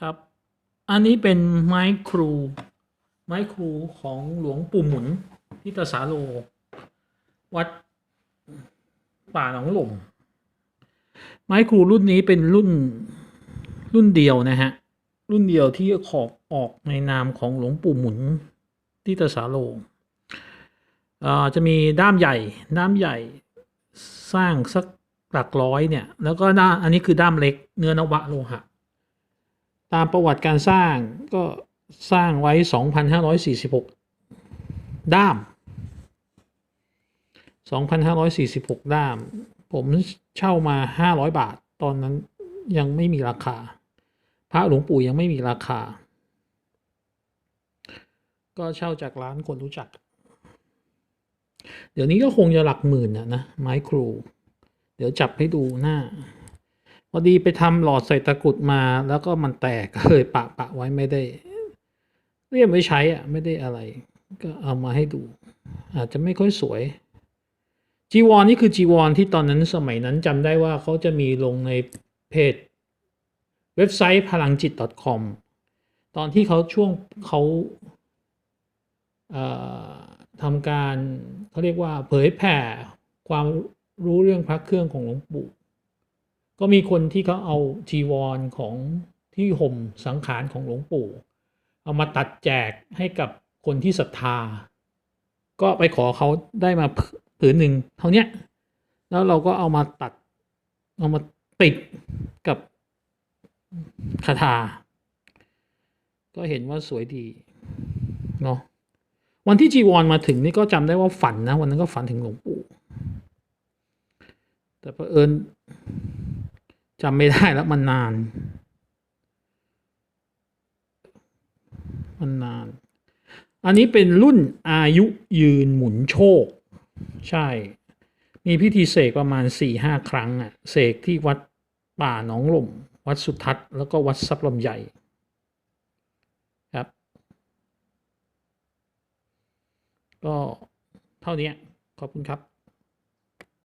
ครับ อันนี้เป็นไม้ครู ไม้ครูของหลวงปู่หมุนทิตสาโล วัดป่าหนองหล่ม ไม้ครูรุ่นนี้เป็นรุ่นรุ่นเดียวนะฮะ รุ่นเดียวที่ขอบออกในนามของหลวงปู่หมุนทิตสาโลจะมีด้ามใหญ่ ด้ามใหญ่สร้างสักหลักร้อยเนี่ย แล้วก็ด้าอันนี้คือด้ามเล็กเนื้อนวะโลหะ ตามประวัติการสร้างก็สร้างไว้ 2,546 ด้าม 2,546 ด้าม ผมเช่ามา 500 บาท ตอนนั้นยังไม่มีราคา พระหลวงปู่ยังไม่มีราคา ก็เช่าจากร้านคนรู้จัก เดี๋ยวนี้ก็คงจะหลักหมื่นนะนะ ไม้ครู เดี๋ยวจับให้ดูหน้า อดีไปทำหลอดใส่ตะกุดมาแล้วก็มันแตกก็เลยปะปะไว้ไม่ได้ เรียบไว้ใช้อะไม่ได้อะไร ก็เอามาให้ดู อาจจะไม่ค่อยสวย จีวรนี่คือจีวรที่ตอนนั้นสมัยนั้นจำได้ว่าเขาจะมีลงในเพจ เว็บไซต์พลังจิต .com ตอนที่เขาช่วงเขาเทำการเขาเรียกว่าเผยแผ่ความรู้เรื่องพระเครื่องของหลวงปู่ ก็มีคนที่เขาเอาจีวรของที่ห่มสังขารของหลวงปู่ เอามาตัดแจกให้กับคนที่ศรัทธา ก็ไปขอเขาได้มาผืนหนึ่งเท่านี้แล้วเราก็เอามาตัด เอามาติดกับคาถาก็เห็นว่าสวยดีเนาะวันที่จีวรมาถึงนี่ก็จำได้ว่าฝันนะ วันนั้นก็ฝันถึงหลวงปู่ แต่เผอิญ จำไม่ได้แล้วมันนาน มันนาน อันนี้เป็นรุ่นอายุยืนหมุนโชค ใช่ มีพิธีเสกประมาณสี่ห้าครั้งอะเสกที่วัดป่าหนองหล่มวัดสุทัศน์แล้วก็วัดซับลำใหญ่ครับ ก็เท่านี้ขอบคุณครับ